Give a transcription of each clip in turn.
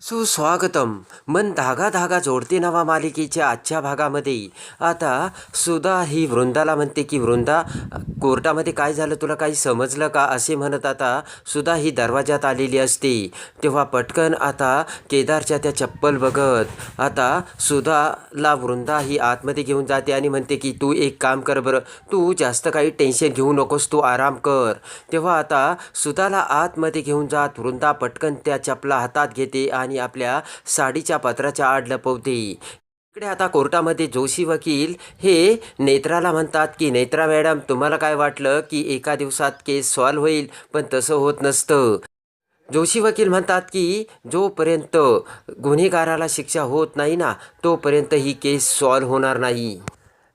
सुस्वागतम. मन धागा धागा जोडते नवा मालिकेच्या आजच्या भागामध्ये. आता सुधा ही वृंदाला म्हणते की वृंदा कोर्टामध्ये काय झालं? तुला काही समजलं का? असे म्हणत आता सुधा ही दरवाजात आलेली असते. तेव्हा पटकन आता केदारच्या त्या चप्पल बघत आता सुधाला वृंदा ही आतमध्ये घेऊन जाते आणि म्हणते की तू एक काम कर बरं. तू जास्त काही टेन्शन घेऊ नकोस. तू आराम कर. तेव्हा आता सुधाला आतमध्ये घेऊन जात वृंदा पटकन त्या चपला हातात घेते आणि आपल्या साडीच्या पत्राच्या आड लपवते. इकडे आता कोर्टामध्ये जोशी वकील हे नेत्राला म्हणतात की नेत्रा मॅडम तुम्हाला काय वाटलं की एका दिवसात केस सॉल्व्ह होईल? पण तसं होत नसतं. जोशी वकील म्हणतात की जोपर्यंत गुन्हेगाराला शिक्षा होत नाही ना तोपर्यंत ही केस सॉल्व्ह होणार नाही.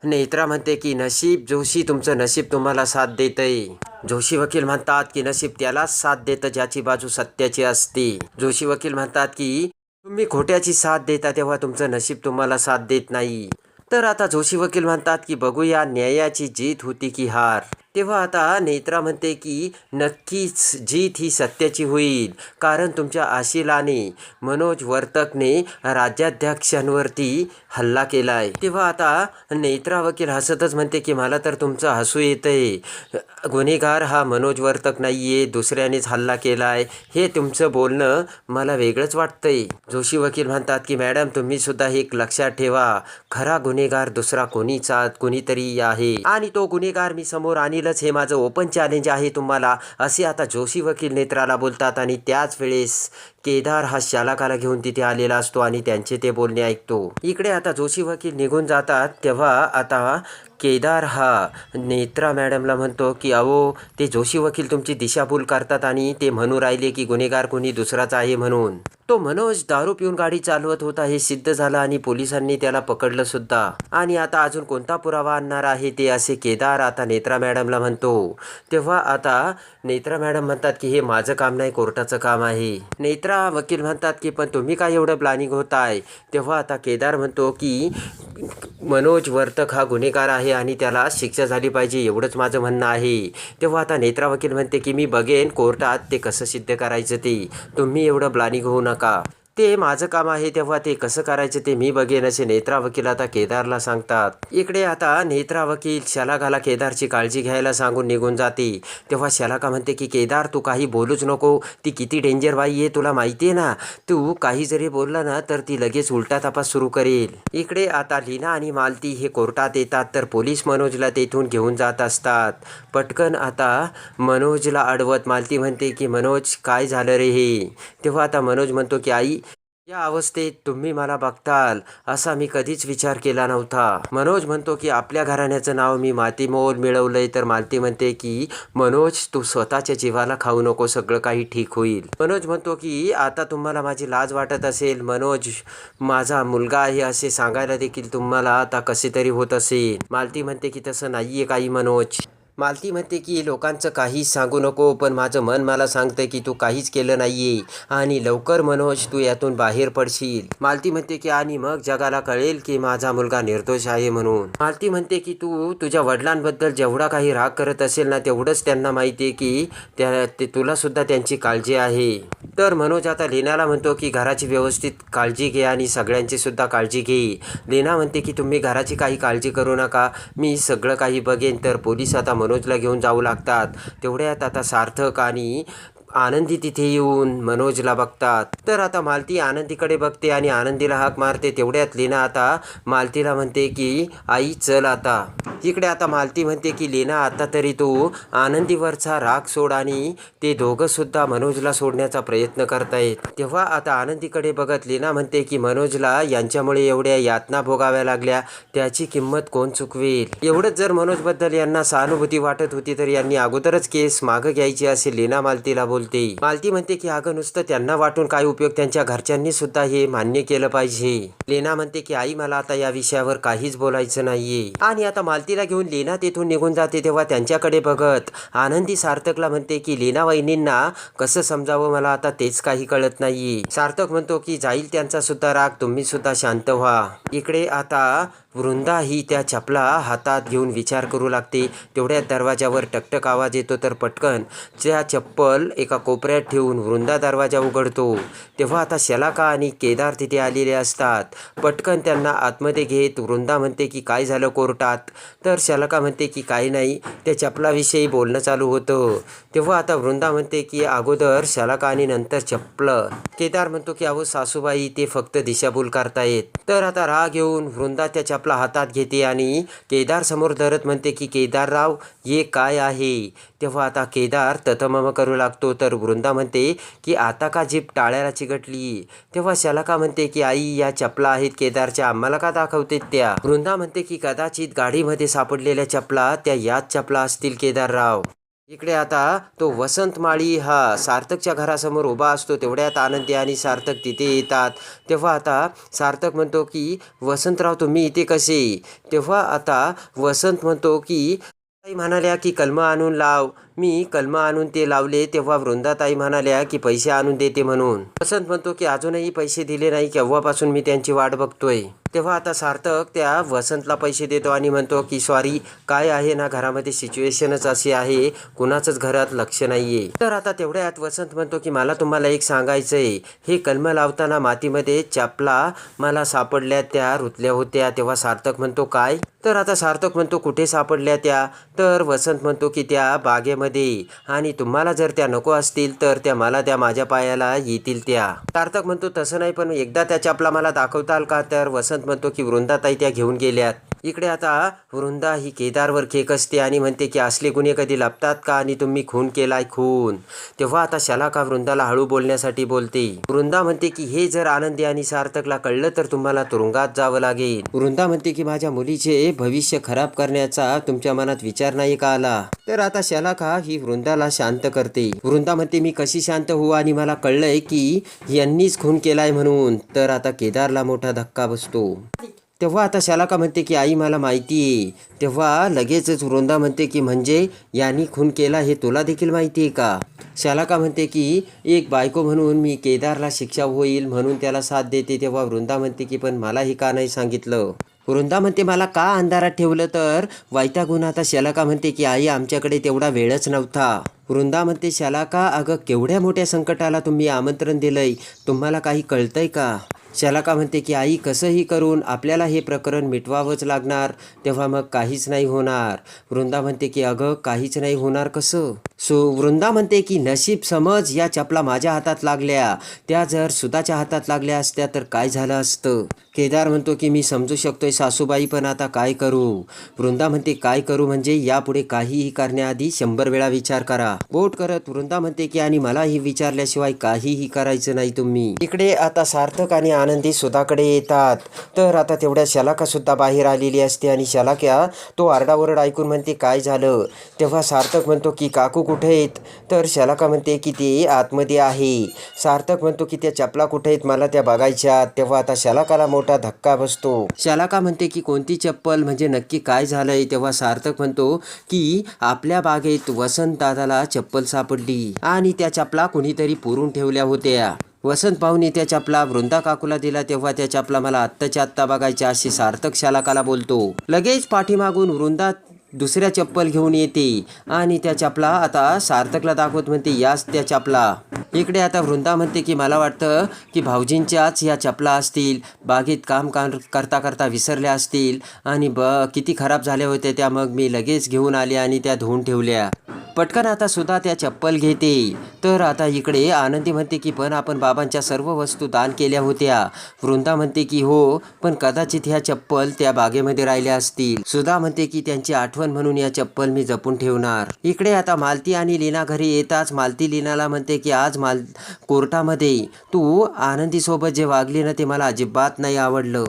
नेत्रा म्हणते की नशीब जोशी तुमचं नशीब तुम्हाला साथ देतंय. जोशी वकील म्हणतात की नशीब त्यालाच साथ देतं ज्याची बाजू सत्याची असते. जोशी वकील म्हणतात की तुम्ही खोट्याची साथ देता तेव्हा तुमचं नशीब तुम्हाला साथ देत नाही. तर आता जोशी वकील म्हणतात की बघूया न्यायाची जीत होती की हार. तेव्हा आता नेत्रा म्हणते की नक्कीच जीत ही सत्याची होईल. कारण तुमच्या आशिलाने मनोज वर्तकने राज्याध्यक्षांवरती हल्ला केला आहे तेव्हा आता नेत्रा वकील हसतच म्हणते की मला तर तुमचं हसू येतंय. गुन्हेगार हा मनोज वर्तक नाही आहे दुसऱ्यानेच हल्ला केला आहे हे तुमचं बोलणं मला वेगळंच वाटतंय. जोशी वकील म्हणतात की मॅडम तुम्ही सुद्धा हे एक लक्षात ठेवा. खरा गुन्हेगार दुसरा कोणीचा कोणीतरी आहे. आणि तो गुन्हेगार मी समोर आणीलच हे माझं ओपन चॅलेंज आहे तुम्हाला असे आता जोशी वकील नेत्राला बोलतात आणि त्याच वेळेस केदार हा शालाकाला घेऊन तिथे आलेला असतो आणि त्यांचे ते बोलणे ऐकतो. इकडे आता जोशी वकील निघून जातात तेव्हा आता केदार हा नेत्रा मॅडमला म्हणतो की अहो ते जोशी वकील तुमची दिशाभूल करतात आणि ते म्हणू राहिले की गुन्हेगार कोणी दुसराच आहे म्हणून. तो मनोज दारू पिऊन गाडी चालवत होता हे सिद्ध झालं आणि पोलिसांनी त्याला पकडलं सुद्धा. आणि आता अजून कोणता पुरावा आणणार आहे ते असे केदार आता नेत्रा मॅडमला म्हणतो. तेव्हा आता नेत्रा मॅडम म्हणतात की हे माझं काम नाही कोर्टाचं काम आहे. नेत्रा वकील म्हणतात की पण तुम्ही काय एवढं प्लॅनिंग होताय? तेव्हा आता केदार म्हणतो की मनोज वर्तक हा गुन्हेगार आहे आणि त्याला शिक्षा झाली पाहिजे एवढंच माझं म्हणणं आहे. तेव्हा आता नेत्रा वकील म्हणते की मी बघेन कोर्टात ते कसं सिद्ध करायचं ते. तुम्ही एवढं ब्लानिंग होऊ नका. ते माझं काम आहे तेव्हा ते कसं करायचं ते मी बघेन असे नेत्रा वकील आता केदारला सांगतात. इकडे आता नेत्रा वकील शलाकाला केदारची काळजी घ्यायला सांगून निघून जाते. तेव्हा शलाका म्हणते की केदार तू काही बोलूच नको. ती किती डेंजर बाई आहे तुला माहिती आहे ना. तू काही जरी बोलला ना तर ती लगेच उलटा तपास सुरू करेल. इकडे आता लीना आणि मालती हे कोर्टात येतात तर पोलीस मनोजला तेथून घेऊन जात असतात. पटकन आता मनोजला अडवत मालती म्हणते की मनोज काय झालं रे हे? तेव्हा आता मनोज म्हणतो की आई या अवस्थेत तुम्ही मला बघताल असा मी कधीच विचार केला नव्हता. मनोज म्हणतो की आपल्या घराण्याचं नाव मी मातीमोल मिळवलंय तर मालती म्हणते की मनोज तू स्वतःच्या जीवाला खाऊ नको सगळं काही ठीक होईल. मनोज म्हणतो की आता तुम्हाला माझी लाज वाटत असेल मनोज. माझा मुलगा आहे असे सांगायला देखील तुम्हाला आता कसे तरी होत असेल. मालती म्हणते की तसं नाहीये काही मनोज. मालती म्हणते की लोकांचं काहीच सांगू नको पण माझं मन मला सांगतं की तू काहीच केलं नाहीये आणि लवकर मनोज तू यातून बाहेर पडशील. मालती म्हणते की आणि मग जगाला कळेल की माझा मुलगा निर्दोष आहे म्हणून. मालती म्हणते की तू तुझ्या वडिलांबद्दल जेवढा काही राग करत असेल ना तेवढंच त्यांना माहिती आहे की त्या ते तुला सुद्धा त्यांची काळजी आहे. तर मनोज आता लीनाला म्हणतो की घराची व्यवस्थित काळजी घे आणि सगळ्यांची सुद्धा काळजी घे. लीना म्हणते की तुम्ही घराची काही काळजी करू नका. मी सगळं काही बघेन. तर पोलीस आता मनोजला घेऊन जाऊ लागतात. तेवढ्यात आता सार्थक आणि आनंदी तिथे येऊन मनोजला बघतात. तर आता मालती आनंदीकडे बघते आणि आनंदीला हाक मारते. तेवढ्यात लीना आता मालतीला म्हणते की आई चल आता. इकडे आता मालती म्हणते की लीना आता तरी तू आनंदीवरचा राग सोड आणि ते दोघं सुद्धा मनोजला सोडण्याचा प्रयत्न करतायत. तेव्हा आता आनंदीकडे बघत लीना म्हणते की मनोजला यांच्यामुळे एवढ्या यातना भोगाव्या लागल्या. त्याची किंमत कोण चुकवेल? एवढंच जर मनोजबद्दल यांना सहानुभूती वाटत होती तर यांनी अगोदरच केस मागं घ्यायची असे लीना मालतीला बोलते. मालती म्हणते की अगं नुसतं त्यांना वाटून काय उपयोग त्यांच्या घरच्यांनी सुद्धा हे मान्य केलं पाहिजे. लेना म्हणते की आई मला आता या विषयावर काहीच बोलायचं नाहीये. आणि आता मालतीला घेऊन लेना तेथून निघून जाते तेव्हा त्यांच्याकडे बघत आनंदी सार्थकला म्हणते की लेना वहिनींना कसं समजावं मला आता तेच काही कळत नाहीये. सार्थक म्हणतो की जाईल त्यांचा सुद्धा राग तुम्ही सुद्धा शांत व्हा. इकडे आता वृंदा ही त्या चपला हातात घेऊन विचार करू लागते. तेवढ्यात दरवाजावर टकटक आवाज येतो तर पटकन त्या चप्पल एका कोपऱ्यात ठेवून वृंदा दरवाजा उघडतो. तेव्हा आता शलाका आणि केदार तिथे आलेले असतात. पटकन त्यांना आतमध्ये घेत वृंदा म्हणते की काय झालं कोर्टात? तर शलाका म्हणते की काही नाही. त्या चपलाविषयी बोलणं चालू होतं. तेव्हा आता वृंदा म्हणते की अगोदर शलाका आणि नंतर चप्पल केदार म्हणतो की अहो सासूबाई ते फक्त दिशाभूल करतायत. तर आता राग येऊन वृंदा त्या चपला हातात घेते आणि केदारसमोर धरत म्हणते की केदारराव हे काय आहे? तेव्हा आता केदार तथमम करू लागतो. तर वृंदा म्हणते की आता का जीप टाळ्याला चिकटली तेव्हा शलाका म्हणते की आई या चपला आहेत केदारच्या. आम्हाला का दाखवते त्या? वृंदा म्हणते की कदाचित गाडीमध्ये सापडलेल्या चपला त्या याच चपला असतील केदारराव. इकडे आता तो वसंत माळी हा सार्थकच्या घरासमोर उभा असतो. तेवढ्यात आनंदी आणि सार्थक तिथे येतात. तेव्हा आता सार्थक म्हणतो की वसंतराव तुम्ही इथे कसे? तेव्हा आता वसंत म्हणतो की ताई म्हणाल्या की कलमं आणून लाव. मी कलमं आणून ते लावले. तेव्हा वृंदाताई म्हणाल्या की पैसे आणून देते म्हणून. वसंत म्हणतो की अजूनही पैसे दिले नाही केव्हापासून मी त्यांची वाट बघतोय? तेव्हा आता सार्थक त्या वसंतला पैसे देतो आणि म्हणतो की सॉरी काय आहे ना घरामध्ये सिच्युएशनच अशी आहे कुणाचंच घरात लक्ष नाहीये. तर आता तेवढ्यात वसंत म्हणतो की मला तुम्हाला एक सांगायचंय. हे कलम लावताना मातीमध्ये चपला मला सापडल्या त्या रुतल्या होत्या. तेव्हा सार्थक म्हणतो काय? तर आता सार्थक म्हणतो कुठे सापडल्या त्या? तर वसंत म्हणतो की त्या बागेमध्ये. आणि तुम्हाला जर त्या नको असतील तर त्या मला त्या माझ्या पायाला येतील त्या. सार्थक म्हणतो तसं नाही पण एकदा त्या चपला मला दाखवताल का? तर वसंत म्हणतो की वृंदाताई त्या घेऊन गेल्यात. इकडे आता वृंदा ही केदारवर खेक असते आणि म्हणते की असले गुन्हे कधी लपतात का आणि तुम्ही खून केलाय खून? तेव्हा आता शलाका वृंदाला हळू बोलण्यासाठी बोलते. वृंदा म्हणते की हे जर आनंदी आणि सार्थकला कळलं तर तुम्हाला तुरुंगात जावं लागेल. वृंदा म्हणते की माझ्या मुलीचे भविष्य खराब करण्याचा तुमच्या मनात विचार नाही का आला? तर आता शलाका ही वृंदाला शांत करते. वृंदा म्हणते मी कशी शांत होऊ आणि मला कळलंय की यांनीच खून केलाय म्हणून. तर आता केदारला मोठा धक्का बसतो. तेव्हा आता शालाका म्हणते की आई मला माहिती आहे. तेव्हा लगेचच वृंदा म्हणते की म्हणजे यांनी खून केला हे तुला देखील माहिती आहे का? शालाका म्हणते की एक बायको म्हणून मी केदारला शिक्षा होईल म्हणून त्याला साथ देते. तेव्हा वृंदा म्हणते की पण मलाही का नाही सांगितलं? वृंदा म्हणते मला का अंधारात ठेवलं तर? वैतागून आता शलाका म्हणते की आई आमच्याकडे तेवढा वेळच नव्हता. वृंदा म्हणते शालाका अगं केवढ्या मोठ्या संकटाला तुम्ही आमंत्रण दिलंय. तुम्हाला काही कळतंय का? शलाका म्हणते की आई कसंही करून आपल्याला हे प्रकरण मिटवावंच लागणार तेव्हा मग काहीच नाही होणार. वृंदा म्हणते की अगं काहीच नाही होणार कसं? सो वृंदा म्हणते की नशीब समज या चपला माझ्या हातात लागल्या. त्या जर सुताच्या हातात लागल्या असत्या तर काय झालं असतं? केदार म्हणतो की मी समजू शकतोय सासूबाई पण आता काय करू? वृंदा म्हणते काय करू म्हणजे यापुढे काहीही करण्याआधी शंभर वेळा विचार करा. बोट करत वृंदा म्हणते की आणि मलाही विचारल्याशिवाय काहीही करायचं नाही तुम्ही. इकडे आता सार्थक आणि आनंदी सुधाकडे येतात. तर आता तेवढ्या शलाकासुद्धा बाहेर आलेली असते आणि शलाक्या तो आरडाओरड ऐकून म्हणते काय झालं? तेव्हा सार्थक म्हणतो की काकू कुठे आहेत? तर शलाका म्हणते की ते आतमध्ये आहे. सार्थक म्हणतो की त्या चपला कुठे आहेत? मला त्या बघायच्या तेव्हा आता शलाकाला मोठा धक्का बसतो. शलाका म्हणते की कोणती चप्पल? म्हणजे नक्की काय झालंय? तेव्हा सार्थक म्हणतो की आपल्या बागेत वसंत दादाला चप्पल सापडली आणि त्या चपला कुणीतरी पुरून ठेवल्या होत्या. वसंत पाहुणे त्या चपला वृंदा काकूला दिला तेव्हा त्या चपला मला आत्ताच्या आत्ता बघायच्या अशी सार्थक शालाकाला बोलतो. लगेच पाठीमागून वृंदा दुसऱ्या चप्पल घेऊन येते. आणि त्या चपला आता सार्थकला दाखवत म्हणते याच त्या चपला. इकडे आता वृंदा म्हणते की मला वाटतं की भाऊजींच्याच या चपला असतील. बागेत काम काम करता करता विसरल्या असतील. आणि ब किती खराब झाल्या होत्या त्या. मग मी लगेच घेऊन आले आणि त्या धुवून ठेवल्या. पटकन आता सुद्धा त्या चप्पल घेते. तर आता इकडे आनंदी म्हणते की पण आपण बाबांच्या सर्व वस्तू दान केल्या होत्या. वृंदा म्हणते की हो पण कदाचित ह्या चप्पल त्या बागेमध्ये राहिल्या असतील. सुधा म्हणते की त्यांची आठवण म्हणून या चप्पल मी जपून ठेवणार. इकडे आता मालती आणि लीना घरी येताच मालती लीनाला म्हणते की आज माल कोर्टामध्ये तू आनंदीसोबत जे वागली ना ते मला अजिबात नाही आवडलं.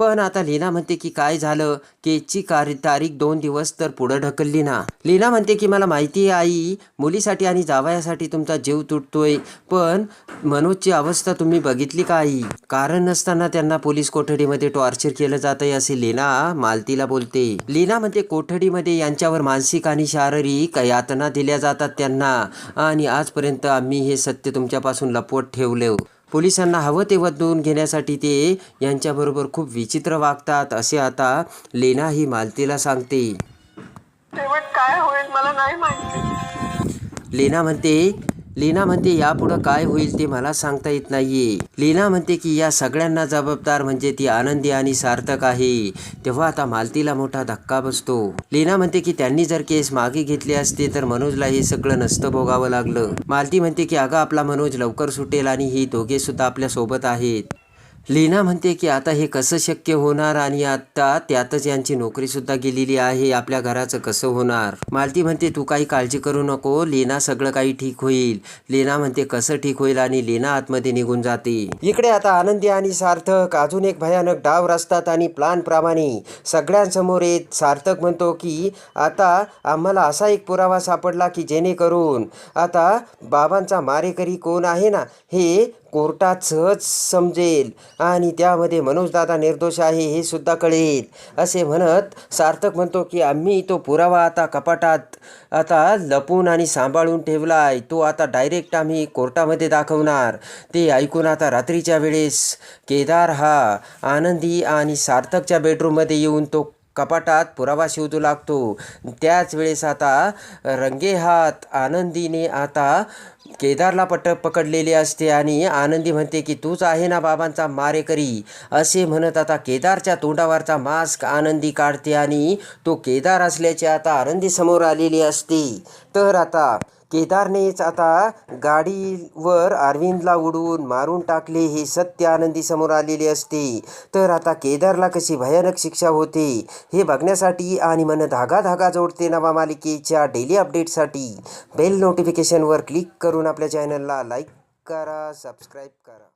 पण आता लीना म्हणते की काय झालं? केकची कार तारीख दोन दिवस तर पुढं ढकलली ना. लीना म्हणते की मला माहिती आहे आई मुलीसाठी आणि जावयासाठी तुमचा जीव तुटतोय पण मनोजची अवस्था तुम्ही बघितली का आई? कारण नसताना त्यांना पोलीस कोठडीमध्ये टॉर्चर केलं जात आहे असे लीना मालतीला बोलते. लीना म्हणते कोठडीमध्ये यांच्यावर मानसिक आणि शारीरिक यातना दिल्या जातात त्यांना. आणि आजपर्यंत आम्ही हे सत्य तुमच्यापासून लपवत ठेवले. पोलिसांना हवं ते बदलून घेण्यासाठी ते यांच्याबरोबर खूप विचित्र वागतात असे आता लेना ही मालतीला सांगते. काय होईल मला नाही माहिती. लेना म्हणते लीना म्हणते यापुढं काय होईल ते मला सांगता येत नाहीये. लीना म्हणते की या सगळ्यांना जबाबदार म्हणजे ती आनंदी आणि सार्थक आहे. तेव्हा आता मालतीला मोठा धक्का बसतो. लीना म्हणते की त्यांनी जर केस मागे घेतली असते तर मनोजला हे सगळं नसतं भोगावं लागलं. मालती म्हणते की अगं आपला मनोज लवकर सुटेल आणि ही दोघे सुद्धा आपल्यासोबत आहेत. लीना म्हणते की आता हे कसं शक्य होणार आणि आता त्यातच यांची नोकरीसुद्धा गेलेली आहे आपल्या घराचं कसं होणार? मालती म्हणते तू काही काळजी करू नको लीना सगळं काही ठीक होईल. लीना म्हणते कसं ठीक होईल? आणि लीना आतमध्ये निघून जाते. इकडे आता आनंदी आणि सार्थक अजून एक भयानक डाव रचतात आणि प्लान प्रमाणे सगळ्यांसमोर येत सार्थक म्हणतो की आता आम्हाला असा एक पुरावा सापडला की जेणेकरून आता बाबांचा मारेकरी कोण आहे ना हे कोर्टात सहज समजेल. आणि त्यामध्ये मनोजदादा निर्दोष आहे हे सुद्धा कळेल. असे म्हणत सार्थक म्हणतो की आम्ही तो पुरावा आता कपाटात आता लपून आणि सांभाळून ठेवला आहे तो आता डायरेक्ट आम्ही कोर्टामध्ये दाखवणार. ते ऐकून आता रात्रीच्या वेळेस केदार हा आनंदी आणि सार्थकच्या बेडरूममध्ये येऊन तो कपाटात पुरावा शोधू लागतो. त्याच वेळेस आता रंगेहात आनंदीने आता केदारला पट पकडलेले असते आणि आनंदी म्हणते की तूच आहे ना बाबांचा मारेकरी. असे म्हणत आता केदारच्या तोंडावरचा मास्क आनंदी काढते आणि तो केदार असल्याचे आता आनंदी समोर आलेली असते. तर आता केदारनेच आता गाडीवर अरविंदला उडवून मारून टाकले हे सत्य आनंदी समोर आलेले असते. तर आता केदारला कशी भयानक शिक्षा होते हे बघण्यासाठी आणि मन धागा धागा जोडते नवा मालिकेच्या डेली अपडेटसाठी बेल नोटिफिकेशनवर क्लिक करून आपल्या चॅनलला लाईक करा सबस्क्राईब करा.